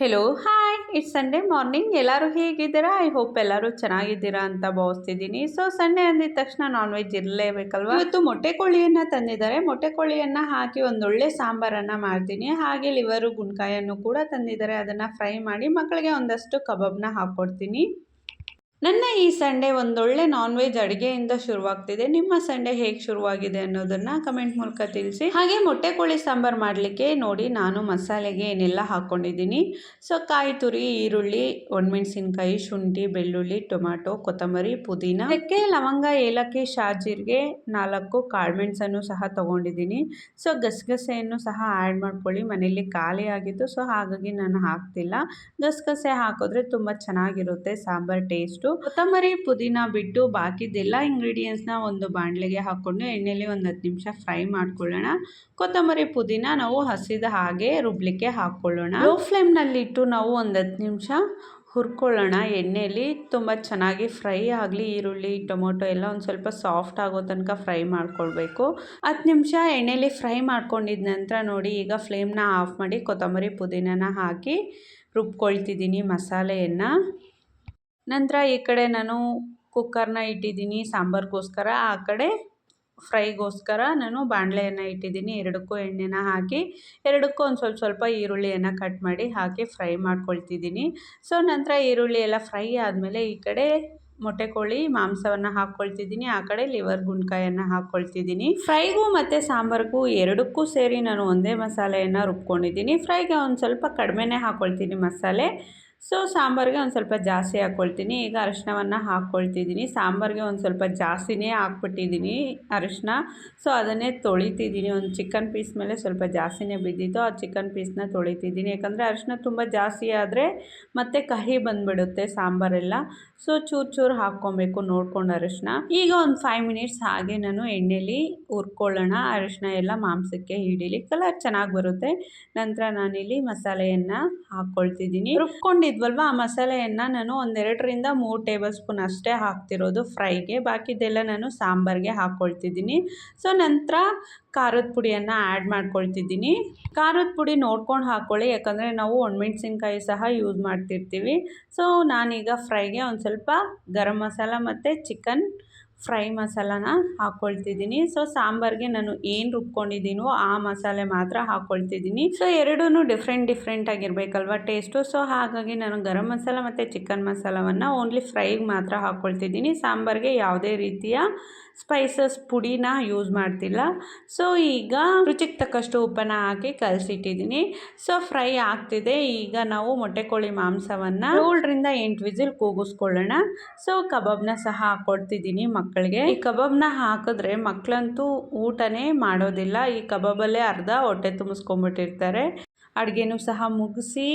Hello hi it's Sunday morning ಎಲ್ಲರೂ ಹೇಗಿದ್ದೀರಾ? I hope ಎಲ್ಲರೂ ಚೆನ್ನಾಗಿದ್ದೀರಾ ಅಂತ ಭಾವಿಸ್ತಿದ್ದೀನಿ. ಸೊ ಸಂಡೇ ಅಂದಿದ ತಕ್ಷಣ ನಾನ್ ವೆಜ್ ಇರಲೇಬೇಕಲ್ವ? ಇವತ್ತು ಮೊಟ್ಟೆ ಕೋಳಿಯನ್ನು ತಂದಿದ್ದಾರೆ. ಮೊಟ್ಟೆ ಕೋಳಿಯನ್ನು ಹಾಕಿ ಒಂದೊಳ್ಳೆ ಸಾಂಬಾರನ್ನು ಮಾಡ್ತೀನಿ. ಹಾಗೆ ಲಿವರು ಗುಣಕಾಯನ್ನು ಕೂಡ ತಂದಿದ್ದಾರೆ. ಅದನ್ನು ಫ್ರೈ ಮಾಡಿ ಮಕ್ಕಳಿಗೆ ಒಂದಷ್ಟು ಕಬಾಬ್ನ ಹಾಕ್ಕೊಡ್ತೀನಿ ನನ್ನ ಈ ಸಂಡೇ ಒಂದೊಳ್ಳೆ ನಾನ್ ವೆಜ್ ಅಡುಗೆಯಿಂದ ಶುರುವಾಗ್ತಿದೆ. ನಿಮ್ಮ ಸಂಡೇ ಹೇಗೆ ಶುರುವಾಗಿದೆ ಅನ್ನೋದನ್ನ ಕಮೆಂಟ್ ಮೂಲಕ ತಿಳಿಸಿ. ಹಾಗೆ ಮೊಟ್ಟೆ ಕೋಳಿ ಸಾಂಬಾರು ಮಾಡಲಿಕ್ಕೆ ನೋಡಿ ನಾನು ಮಸಾಲೆಗೆ ಏನೆಲ್ಲ ಹಾಕ್ಕೊಂಡಿದ್ದೀನಿ ಸೊ, ಕಾಯಿ ತುರಿ, ಈರುಳ್ಳಿ, ಒಣಮೆಣಸಿನ್ಕಾಯಿ, ಶುಂಠಿ, ಬೆಳ್ಳುಳ್ಳಿ ಟೊಮ್ಯಾಟೊ ಕೊತ್ತಂಬರಿ, ಪುದೀನ ಅದಕ್ಕೆ ಲವಂಗ, ಏಲಕ್ಕಿ, ಶಾಜೀರಿಗೆ ನಾಲ್ಕು ಕಾಳುಮೆಣಸನ್ನು ಸಹ ತೊಗೊಂಡಿದ್ದೀನಿ. ಸೊ, ಗಸಗಸೆಯನ್ನು ಸಹ ಆ್ಯಡ್ ಮಾಡ್ಕೊಳ್ಳಿ. ಮನೆಯಲ್ಲಿ ಖಾಲಿ ಆಗಿತ್ತು. ಸೊ, ಹಾಗಾಗಿ ನಾನು ಹಾಕ್ತಿಲ್ಲ. ಗಸಗಸೆ ಹಾಕಿದ್ರೆ ತುಂಬ ಚೆನ್ನಾಗಿರುತ್ತೆ. ಸಾಂಬಾರ್ ಟೇಸ್ಟು ಕೊತ್ತಂಬರಿ ಪುದೀನ ಬಿಟ್ಟು ಬಾಕಿದೆಲ್ಲ ಇಂಗ್ರೀಡಿಯೆಂಟ್ಸ್ನ ಒಂದು ಬಾಣಲೆಗೆ ಹಾಕ್ಕೊಂಡು ಎಣ್ಣೆಲಿ ಒಂದು ಹತ್ತು ನಿಮಿಷ ಫ್ರೈ ಮಾಡ್ಕೊಳ್ಳೋಣ. ಕೊತ್ತಂಬರಿ ಪುದೀನ ನಾವು ಹಸಿದ ಹಾಗೆ ರುಬ್ಲಿಕ್ಕೆ ಹಾಕ್ಕೊಳ್ಳೋಣ. ಲೋ ಫ್ಲೇಮ್ನಲ್ಲಿಟ್ಟು ನಾವು ಒಂದು ಹತ್ತು ನಿಮಿಷ ಹುರ್ಕೊಳ್ಳೋಣ. ಎಣ್ಣೆಯಲ್ಲಿ ತುಂಬ ಚೆನ್ನಾಗಿ ಫ್ರೈ ಆಗಲಿ ಈರುಳ್ಳಿ ಟೊಮೊಟೊ ಎಲ್ಲ ಒಂದು ಸ್ವಲ್ಪ ಸಾಫ್ಟ್ ಆಗೋ ತನಕ ಫ್ರೈ ಮಾಡ್ಕೊಳ್ಬೇಕು. ಹತ್ತು ನಿಮಿಷ ಎಣ್ಣೆಯಲ್ಲಿ ಫ್ರೈ ಮಾಡ್ಕೊಂಡಿದ ನಂತರ ನೋಡಿ ಈಗ ಫ್ಲೇಮ್ನ ಆಫ್ ಮಾಡಿ ಕೊತ್ತಂಬರಿ ಪುದೀನನ ಹಾಕಿ ರುಬ್ಕೊಳ್ತಿದ್ದೀನಿ ಮಸಾಲೆಯನ್ನು. ನಂತರ ಈ ಕಡೆ ನಾನು ಕುಕ್ಕರ್ನ ಇಟ್ಟಿದ್ದೀನಿ ಸಾಂಬಾರ್ಗೋಸ್ಕರ, ಆ ಕಡೆ ಫ್ರೈಗೋಸ್ಕರ ನಾನು ಬಾಣಲೆಯನ್ನು ಇಟ್ಟಿದ್ದೀನಿ. ಎರಡಕ್ಕೂ ಎಣ್ಣೆನ ಹಾಕಿ, ಎರಡಕ್ಕೂ ಒಂದು ಸ್ವಲ್ಪ ಸ್ವಲ್ಪ ಈರುಳ್ಳಿಯನ್ನು ಕಟ್ ಮಾಡಿ ಹಾಕಿ ಫ್ರೈ ಮಾಡ್ಕೊಳ್ತಿದ್ದೀನಿ. ಸೊ ನಂತರ ಈರುಳ್ಳಿ ಎಲ್ಲ ಫ್ರೈ ಆದಮೇಲೆ ಈ ಕಡೆ ಮೊಟ್ಟೆ ಕೋಳಿ ಮಾಂಸವನ್ನು ಹಾಕ್ಕೊಳ್ತಿದ್ದೀನಿ. ಆ ಕಡೆ ಲಿವರ್ ಗುಂಡ್ಕಾಯನ್ನು ಹಾಕ್ಕೊಳ್ತಿದ್ದೀನಿ. ಫ್ರೈಗೂ ಮತ್ತು ಸಾಂಬಾರಿಗೂ ಎರಡಕ್ಕೂ ಸೇರಿ ನಾನು ಒಂದೇ ಮಸಾಲೆಯನ್ನು ರುಬ್ಕೊಂಡಿದ್ದೀನಿ. ಫ್ರೈಗೆ ಒಂದು ಸ್ವಲ್ಪ ಕಡಿಮೆನೇ ಹಾಕ್ಕೊಳ್ತೀನಿ ಮಸಾಲೆ. ಸೊ ಸಾಂಬಾರಿಗೆ ಒಂದು ಸ್ವಲ್ಪ ಜಾಸ್ತಿ ಹಾಕ್ಕೊಳ್ತೀನಿ ಈಗ ಅರಿಶಿನವನ್ನು ಹಾಕ್ಕೊಳ್ತಿದ್ದೀನಿ ಸಾಂಬಾರಿಗೆ ಒಂದು ಸ್ವಲ್ಪ ಜಾಸ್ತಿನೇ ಹಾಕ್ಬಿಟ್ಟಿದ್ದೀನಿ ಅರಿಶಿನ ಸೊ ಅದನ್ನೇ ತೊಳಿತಿದ್ದೀನಿ. ಒಂದು ಚಿಕನ್ ಪೀಸ್ ಮೇಲೆ ಸ್ವಲ್ಪ ಜಾಸ್ತಿನೇ ಬಿದ್ದಿತ್ತು. ಆ ಚಿಕನ್ ಪೀಸ್ನ ತೊಳಿತಿದ್ದೀನಿ. ಯಾಕಂದರೆ ಅರಿಶಿನ ತುಂಬ ಜಾಸ್ತಿ ಆದರೆ ಮತ್ತೆ ಕಹಿ ಬಂದುಬಿಡುತ್ತೆ ಸಾಂಬಾರೆಲ್ಲ. ಸೊ ಚೂರು ಚೂರು ಹಾಕ್ಕೊಬೇಕು, ನೋಡ್ಕೊಂಡು ಅರಿಶಿನ ಈಗ ಒಂದು ಫೈವ್ ಮಿನಿಟ್ಸ್ ಹಾಗೆ ನಾನು ಎಣ್ಣೆಲಿ ಹುರ್ಕೊಳ್ಳೋಣ. ಅರಿಶಿನ ಎಲ್ಲ ಮಾಂಸಕ್ಕೆ ಹಿಡೀಲಿ. ಕಲರ್ ಚೆನ್ನಾಗಿ ಬರುತ್ತೆ. ನಂತರ ನಾನಿಲ್ಲಿ ಮಸಾಲೆಯನ್ನು ಹಾಕ್ಕೊಳ್ತಿದ್ದೀನಿ ರುಬ್ಕೊಂಡಿದ್ವಲ್ವಾ? ಆ ಮಸಾಲೆಯನ್ನು ನಾನು ಒಂದೆರಡರಿಂದ ಮೂರು ಟೇಬಲ್ ಸ್ಪೂನ್ ಅಷ್ಟೇ ಹಾಕ್ತಿರೋದು ಫ್ರೈಗೆ ಬಾಕಿದೆಲ್ಲ ನಾನು ಸಾಂಬಾರಿಗೆ ಹಾಕ್ಕೊಳ್ತಿದ್ದೀನಿ ಸೊ ನಂತರ ಖಾರದ ಪುಡಿಯನ್ನು ಆ್ಯಡ್ ಮಾಡ್ಕೊಳ್ತಿದ್ದೀನಿ. ಖಾರದ ಪುಡಿ ನೋಡ್ಕೊಂಡು ಹಾಕ್ಕೊಳ್ಳಿ ಯಾಕಂದರೆ ನಾವು ಒಣಮೆಣ್ಸಿನ್ಕಾಯಿ ಸಹ ಯೂಸ್ ಮಾಡ್ತಿರ್ತೀವಿ. ಸೊ ನಾನೀಗ ಫ್ರೈಗೆ ಒಂದು ಸ್ವಲ್ಪ ಗರಂ ಮಸಾಲ ಮತ್ತು ಚಿಕನ್ ಫ್ರೈ ಮಸಾಲಾನ ಹಾಕ್ಕೊಳ್ತಿದ್ದೀನಿ ಸೊ ಸಾಂಬಾರಿಗೆ ನಾನು ಏನು ರುಬ್ಕೊಂಡಿದ್ದೀನೋ ಆ ಮಸಾಲೆ ಮಾತ್ರ ಹಾಕ್ಕೊಳ್ತಿದ್ದೀನಿ ಸೊ ಎರಡೂ ಡಿಫ್ರೆಂಟ್ ಡಿಫ್ರೆಂಟ್ ಆಗಿರಬೇಕಲ್ವ ಟೇಸ್ಟು ಸೊ ಹಾಗಾಗಿ ನಾನು ಗರಂ ಮಸಾಲ ಮತ್ತು ಚಿಕನ್ ಮಸಾಲವನ್ನು ಓನ್ಲಿ ಫ್ರೈಗೆ ಮಾತ್ರ ಹಾಕ್ಕೊಳ್ತಿದ್ದೀನಿ ಸಾಂಬಾರಿಗೆ ಯಾವುದೇ ರೀತಿಯ ಸ್ಪೈಸಸ್ ಪುಡಿನ ಯೂಸ್ ಮಾಡ್ತಿಲ್ಲ. ಸೊ ಈಗ ರುಚಿಗೆ ತಕ್ಕಷ್ಟು ಉಪ್ಪನ್ನು ಹಾಕಿ ಕಲಸಿಟ್ಟಿದ್ದೀನಿ. ಸೊ ಫ್ರೈ ಆಗ್ತಿದೆ. ಈಗ ನಾವು ಮೊಟ್ಟೆ ಕೋಳಿ ಮಾಂಸವನ್ನು ಏಳರಿಂದ ಎಂಟು ವಿಸಿಲ್ ಕೂಗಿಸ್ಕೊಳ್ಳೋಣ. ಸೊ ಕಬಾಬ್ನ ಸಹ ಹಾಕ್ಕೊಡ್ತಿದ್ದೀನಿ ಮಕ್ಕಳಿಗೆ. ಈ ಕಬಾಬ್ನ ಹಾಕಿದ್ರೆ ಮಕ್ಕಳಂತೂ ಊಟನೇ ಮಾಡೋದಿಲ್ಲ. ಈ ಕಬಾಬಲ್ಲೇ ಅರ್ಧ ಹೊಟ್ಟೆ ತುಂಬಿಸ್ಕೊಂಬಿಟ್ಟಿರ್ತಾರೆ ಅಡುಗೆನೂ ಸಹ ಮುಗಿಸಿ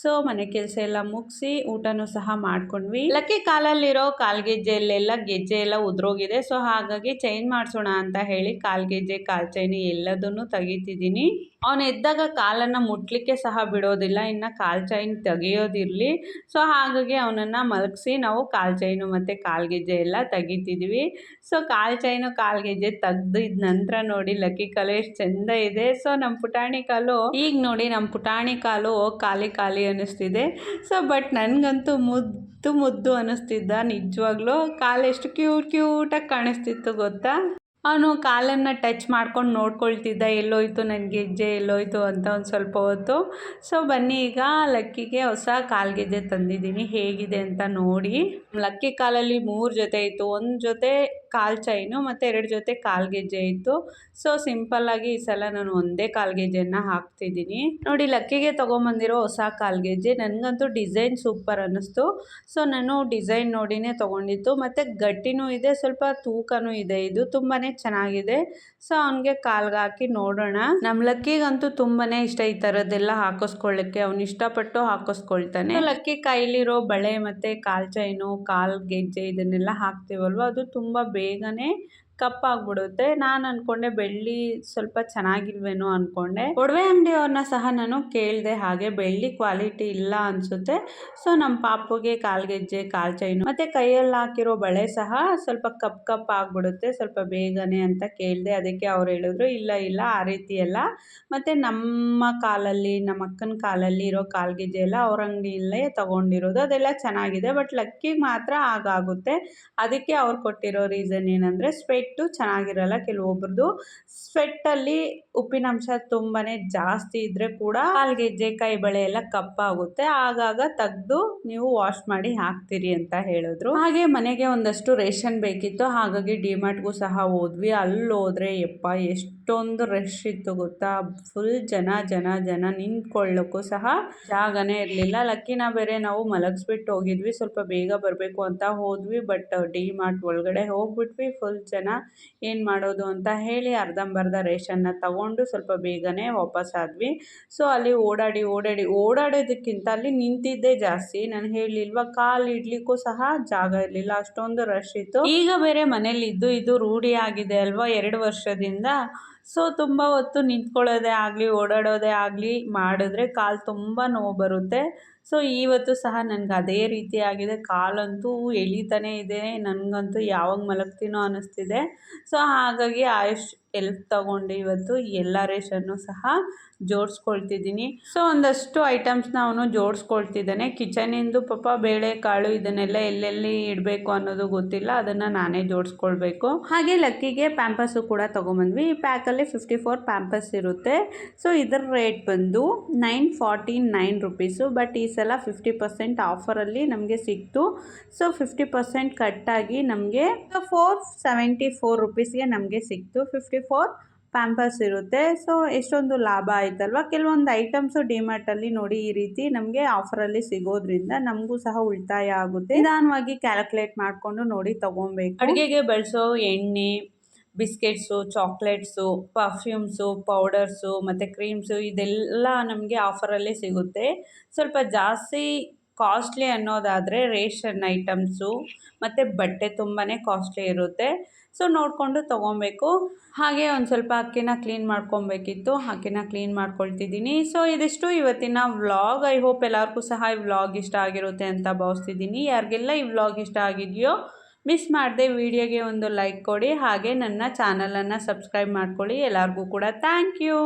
ಸೊ ಮನೆ ಕೆಲಸ ಎಲ್ಲ ಮುಗಿಸಿ ಊಟನೂ ಸಹ ಮಾಡ್ಕೊಂಡ್ವಿ. ಲಕ್ಕಿ ಕಾಲಲ್ಲಿರೋ ಕಾಲ್ಗೆಜ್ಜೆಯಲ್ಲೆಲ್ಲ ಗೆಜ್ಜೆ ಎಲ್ಲ ಉದ್ರೋಗಿದೆ. ಸೊ ಹಾಗಾಗಿ ಚೈನ್ ಮಾಡಿಸೋಣ ಅಂತ ಹೇಳಿ ಕಾಲ್ಗೆಜ್ಜೆ, ಕಾಲ್ ಚೈನ್ ಎಲ್ಲದನ್ನು ತೆಗಿತಿದ್ದೀನಿ. ಅವನು ಎದ್ದಾಗ ಕಾಲನ್ನು ಮುಟ್ಲಿಕ್ಕೆ ಸಹ ಬಿಡೋದಿಲ್ಲ. ಇನ್ನು ಕಾಲ್ ಚೈನ್ ತೆಗೆಯೋದಿರಲಿ. ಸೊ ಹಾಗಾಗಿ ಅವನನ್ನು ಮಲಗಿಸಿ ನಾವು ಕಾಲ್ ಚೈನು ಮತ್ತು ಕಾಲ್ಗೆಜ್ಜೆ ಎಲ್ಲ ತೆಗಿತಿದ್ವಿ. ಸೊ ಕಾಲ್ ಚೈನು, ಕಾಲ್ಗೆಜ್ಜೆ ತೆಗ್ದಿದ ನಂತರ ನೋಡಿ ಲಕ್ಕಿ ಕಾಲು ಎಷ್ಟು ಚೆಂದ ಇದೆ. ಸೊ ನಮ್ಮ ಪುಟಾಣಿ ಕಾಲು, ಈಗ ನೋಡಿ ನಮ್ಮ ಪುಟಾಣಿ ಕಾಲು ಖಾಲಿ ಖಾಲಿ ಅನ್ನಿಸ್ತಿದೆ. ಸೊ ಬಟ್ ನನಗಂತೂ ಮುದ್ದು ಮುದ್ದು ಅನ್ನಿಸ್ತಿದ್ದ ನಿಜವಾಗ್ಲೂ ಕಾಲು ಎಷ್ಟು ಕ್ಯೂಟ್ ಕ್ಯೂಟಾಗಿ ಕಾಣಿಸ್ತಿತ್ತು ಗೊತ್ತಾ? ಅವನು ಕಾಲನ್ನು ಟಚ್ ಮಾಡ್ಕೊಂಡು ನೋಡ್ಕೊಳ್ತಿದ್ದ, ಎಲ್ಲೋಯ್ತು ನನ್ನ ಗೆಜ್ಜೆ ಎಲ್ಲೋಯ್ತು ಅಂತ ಒಂದು ಸ್ವಲ್ಪ ಹೊತ್ತು. ಸೊ ಬನ್ನಿ ಈಗ ಲಕ್ಕಿಗೆ ಹೊಸ ಕಾಲ್ಗೆಜ್ಜೆ ತಂದಿದ್ದೀನಿ, ಹೇಗಿದೆ ಅಂತ ನೋಡಿ. ಲಕ್ಕಿ ಕಾಲಲ್ಲಿ ಮೂರು ಜೊತೆ ಇತ್ತು, ಒಂದು ಜೊತೆ ಕಾಲು ಚೈನು ಮತ್ತು ಎರಡು ಜೊತೆ ಕಾಲು ಗೆಜ್ಜೆ ಇತ್ತು. ಸೊ ಸಿಂಪಲ್ಲಾಗಿ ಈ ಸಲ ನಾನು ಒಂದೇ ಕಾಲ್ಗೆಜ್ಜೆನ ಹಾಕ್ತಿದ್ದೀನಿ. ನೋಡಿ, ಲಕ್ಕಿಗೆ ತೊಗೊಂಬಂದಿರೋ ಹೊಸ ಕಾಲು ಗೆಜ್ಜೆ. ನನಗಂತೂ ಡಿಸೈನ್ ಸೂಪರ್ ಅನ್ನಿಸ್ತು. ಸೊ ನಾನು ಡಿಸೈನ್ ನೋಡಿನೇ ತೊಗೊಂಡಿತ್ತು ಮತ್ತು ಗಟ್ಟಿನೂ ಇದೆ, ಸ್ವಲ್ಪ ತೂಕನೂ ಇದೆ. ಇದು ತುಂಬಾ ಚೆನ್ನಾಗಿದೆ. ಸೊ ಅವನಿಗೆ ಕಾಲ್ಗೆ ಹಾಕಿ ನೋಡೋಣ. ನಮ್ಮ ಲಕ್ಕಿಗಂತೂ ತುಂಬಾ ಇಷ್ಟ ಈ ಥರದ್ದೆಲ್ಲ ಹಾಕಿಸ್ಕೊಳ್ಳಿಕ್ಕೆ. ಅವ್ನು ಇಷ್ಟಪಟ್ಟು ಹಾಕಿಸ್ಕೊಳ್ತಾನೆ. ಲಕ್ಕಿ ಕೈಲಿರೋ ಬಳೆ ಮತ್ತು ಕಾಲು ಚೈನು, ಕಾಲು ಗೆಜ್ಜೆ ಇದನ್ನೆಲ್ಲ ಹಾಕ್ತೀವಲ್ವ? ಅದು ತುಂಬ ಬೇಗನೆ ಕಪ್ಪಾಗ್ಬಿಡುತ್ತೆ. ನಾನು ಅನ್ಕೊಂಡೆ ಬೆಳ್ಳಿ ಸ್ವಲ್ಪ ಚೆನ್ನಾಗಿಲ್ವೇನೋ ಅನ್ಕೊಂಡೆ. ಒಡವೆ ಅಂಗಡಿಯವ್ರನ್ನ ಸಹ ನಾನು ಕೇಳಿದೆ ಹಾಗೆ ಬೆಳ್ಳಿ ಕ್ವಾಲಿಟಿ ಇಲ್ಲ ಅನ್ಸುತ್ತೆ. ಸೊ ನಮ್ಮ ಪಾಪುಗೆ ಕಾಲ್ಗೆಜ್ಜೆ, ಕಾಲ್ ಚೈನು ಮತ್ತೆ ಕೈಯಲ್ಲಿ ಹಾಕಿರೋ ಬಳೆ ಸಹ ಸ್ವಲ್ಪ ಕಪ್ ಕಪ್ ಆಗ್ಬಿಡುತ್ತೆ. ಸ್ವಲ್ಪ ಬೇಗನೆ ಅಂತ ಕೇಳಿದೆ. ಅದಕ್ಕೆ ಅವ್ರು ಹೇಳಿದ್ರು, ಇಲ್ಲ ಇಲ್ಲ, ಆ ರೀತಿ ಎಲ್ಲ. ಮತ್ತೆ ನಮ್ಮ ಕಾಲಲ್ಲಿ, ನಮ್ಮ ಅಕ್ಕನ ಕಾಲಲ್ಲಿ ಇರೋ ಕಾಲ್ಗೆಜ್ಜೆ ಎಲ್ಲ ಅವ್ರ ಅಂಗಡಿಯಲ್ಲೇ ತಗೊಂಡಿರೋದು. ಅದೆಲ್ಲ ಚೆನ್ನಾಗಿದೆ, ಬಟ್ ಲಕ್ಕಿಗೆ ಮಾತ್ರ ಆಗಾಗುತ್ತೆ ಅದಕ್ಕೆ ಅವ್ರು ಕೊಟ್ಟಿರೋ ರೀಸನ್ ಏನಂದರೆ ಸ್ವೆಟ್ಟು ಚೆನ್ನಾಗಿರಲ್ಲ ಕೆಲವೊಬ್ರದ್ದು ಸ್ವೆಟ್ಟಲ್ಲಿ ಉಪ್ಪಿನಂಶ ತುಂಬಾ ಜಾಸ್ತಿ ಇದ್ದರೆ ಕೂಡ ಕಾಲ್ಗೆಜ್ಜೆ ಕೈ ಬಳೆ ಎಲ್ಲ ಕಪ್ಪಾಗುತ್ತೆ. ಆಗಾಗ ತೆಗ್ದು ನೀವು ವಾಶ್ ಮಾಡಿ ಹಾಕ್ತೀರಿ ಅಂತ ಹೇಳಿದ್ರು. ಹಾಗೆ ಮನೆಗೆ ಒಂದಷ್ಟು ರೇಷನ್ ಬೇಕಿತ್ತು. ಹಾಗಾಗಿ ಡಿಮಾರ್ಟ್ಗೂ ಸಹ ಹೋದ್ವಿ. ಅಲ್ಲಿ ಹೋದ್ರೆ ಯಪ್ಪ ಎಷ್ಟೊಂದು ರಶ್ ಇತ್ತು ಗೊತ್ತಾ? ಫುಲ್ ಜನ ಜನ ಜನ ನಿಂತ್ಕೊಳ್ಳೋಕ್ಕೂ ಸಹ ಜಾಗನೇ ಇರಲಿಲ್ಲ. ಲಕ್ಕಿನ ಬೇರೆ ನಾವು ಮಲಗಿಸ್ಬಿಟ್ಟು ಹೋಗಿದ್ವಿ. ಸ್ವಲ್ಪ ಬೇಗ ಬರಬೇಕು ಅಂತ ಹೋದ್ವಿ. ಬಟ್ ಡಿ ಮಾರ್ಟ್ ಒಳಗಡೆ ಹೋಗ್ಬಿಟ್ವಿ. ಫುಲ್ ಜನ ಏನು ಮಾಡೋದು ಅಂತ ಹೇಳಿ ಅರ್ಧಂಬರ್ಧ ರೇಷನ್ನ ತಗೊಂಡು ಸ್ವಲ್ಪ ಬೇಗನೆ ವಾಪಸ್ ಆದ್ವಿ. ಸೊ ಅಲ್ಲಿ ಓಡಾಡಿ ಓಡಾಡಿ, ಓಡಾಡೋದಕ್ಕಿಂತ ಅಲ್ಲಿ ನಿಂತಿದ್ದೇ ಜಾಸ್ತಿ. ನಾನು ಹೇಳಿಲ್ವಾ, ಕಾಲು ಇಡ್ಲಿಕ್ಕೂ ಸಹ ಜಾಗ ಇರಲಿಲ್ಲ, ಅಷ್ಟೊಂದು ರಶ್ ಇತ್ತು. ಈಗ ಬೇರೆ ಮನೇಲಿ ಇದ್ದು ಇದು ರೂಢಿ ಆಗಿದೆ ಅಲ್ವಾ, ಎರಡು ವರ್ಷದಿಂದ. ಸೊ ತುಂಬ ಹೊತ್ತು ನಿಂತ್ಕೊಳ್ಳೋದೇ ಆಗಲಿ, ಓಡಾಡೋದೇ ಆಗಲಿ, ಮಾಡಿದ್ರೆ ಕಾಲು ತುಂಬ ನೋವು ಬರುತ್ತೆ. ಸೊ ಇವತ್ತು ಸಹ ನನಗೆ ಅದೇ ರೀತಿ ಆಗಿದೆ. ಕಾಲಂತೂ ಎಳಿತಾನೆ ಇದೆ. ನನಗಂತೂ ಯಾವಾಗ ಮಲಗ್ತೀನೋ ಅನ್ನಿಸ್ತಿದೆ ಸೊ ಹಾಗಾಗಿ ಆಯುಷ್ ಎಲ್ಪ್ ತಗೊಂಡು ಇವತ್ತು ಎಲ್ಲ ರೇಷನ್ನು ಸಹ ಜೋಡಿಸ್ಕೊಳ್ತಿದ್ದೀನಿ. ಸೊ, ಒಂದಷ್ಟು ಐಟಮ್ಸ್ನ ಅವನು ಜೋಡಿಸ್ಕೊಳ್ತಿದ್ದಾನೆ. ಕಿಚನಿಂದು ಪಾಪ ಬೇಳೆ, ಕಾಳು ಇದನ್ನೆಲ್ಲ ಎಲ್ಲೆಲ್ಲಿ ಇಡಬೇಕು ಅನ್ನೋದು ಗೊತ್ತಿಲ್ಲ. ಅದನ್ನು ನಾನೇ ಜೋಡಿಸ್ಕೊಳ್ಬೇಕು. ಹಾಗೆ ಲಕ್ಕಿಗೆ ಪ್ಯಾಂಪಸ್ಸು ಕೂಡ ತೊಗೊಂಬಂದ್ವಿ. ಈ ಪ್ಯಾಕಲ್ಲಿ ಫಿಫ್ಟಿ ಫೋರ್ ಪ್ಯಾಂಪಸ್ ಇರುತ್ತೆ. ಸೊ, ಇದರ ರೇಟ್ ಬಂದು nine forty nine rupees. But ಈ ಸಲ ಫಿಫ್ಟಿ ಪರ್ಸೆಂಟ್ ಆಫರಲ್ಲಿ ನಮಗೆ ಸಿಕ್ತು. ಸೊ, ಫಿಫ್ಟಿ ಪರ್ಸೆಂಟ್ ಕಟ್ಟಾಗಿ ನಮಗೆ ಫೋರ್ ಸೆವೆಂಟಿ ಫೋರ್ ರುಪೀಸ್ಗೆ ನಮಗೆ ಸಿಕ್ತು. ಫಿಫ್ಟಿ ಫೋರ್ ಪ್ಯಾಂಪರ್ಸ್ ಇರುತ್ತೆ. ಸೊ ಎಷ್ಟೊಂದು ಲಾಭ ಆಯ್ತಲ್ವ? ಕೆಲವೊಂದು ಐಟಮ್ಸು ಡಿಮಾರ್ಟಲ್ಲಿ ನೋಡಿ ಈ ರೀತಿ ನಮಗೆ ಆಫರಲ್ಲಿ ಸಿಗೋದ್ರಿಂದ ನಮಗೂ ಸಹ ಉಳಿತಾಯ ಆಗುತ್ತೆ. ನಿಧಾನವಾಗಿ ಕ್ಯಾಲ್ಕುಲೇಟ್ ಮಾಡಿಕೊಂಡು ನೋಡಿ ತೊಗೊಬೇಕು. ಅಡುಗೆಗೆ ಬಳಸೋ ಎಣ್ಣೆ ಬಿಸ್ಕೆಟ್ಸು ಚಾಕ್ಲೇಟ್ಸು ಪರ್ಫ್ಯೂಮ್ಸು ಪೌಡರ್ಸು ಮತ್ತು ಕ್ರೀಮ್ಸು ಇದೆಲ್ಲ ನಮಗೆ ಆಫರಲ್ಲಿ ಸಿಗುತ್ತೆ. ಸ್ವಲ್ಪ ಜಾಸ್ತಿ ಕಾಸ್ಟ್ಲಿ ಅನ್ನೋದಾದರೆ ರೇಷನ್ ಐಟಮ್ಸು ಮತ್ತು ಬಟ್ಟೆ ತುಂಬಾ ಕಾಸ್ಟ್ಲಿ ಇರುತ್ತೆ. ಸೊ ನೋಡಿಕೊಂಡು ತೊಗೊಬೇಕು. ಹಾಗೆ ಒಂದು ಸ್ವಲ್ಪ ಅಕ್ಕಿನ ಕ್ಲೀನ್ ಮಾಡ್ಕೊಬೇಕಿತ್ತು. ಅಕ್ಕಿನ ಕ್ಲೀನ್ ಮಾಡ್ಕೊಳ್ತಿದ್ದೀನಿ. ಸೊ ಇದಿಷ್ಟು ಇವತ್ತಿನ ವ್ಲಾಗ್ ಐ ಹೋಪ್ ಎಲ್ಲರಿಗೂ ಸಹ ಈ ವ್ಲಾಗ್ ಇಷ್ಟ ಆಗಿರುತ್ತೆ ಅಂತ ಭಾವಿಸ್ತಿದ್ದೀನಿ. ಯಾರಿಗೆಲ್ಲ ಈ ವ್ಲಾಗ್ ಇಷ್ಟ ಆಗಿದೆಯೋ ಮಿಸ್ ಮಾಡದೆ ವಿಡಿಯೋಗೆ ಒಂದು ಲೈಕ್ ಕೊಡಿ. ಹಾಗೆ ನನ್ನ ಚಾನಲನ್ನು ಸಬ್ಸ್ಕ್ರೈಬ್ ಮಾಡ್ಕೊಳ್ಳಿ. ಎಲ್ಲರಿಗೂ ಕೂಡ ಥ್ಯಾಂಕ್ ಯು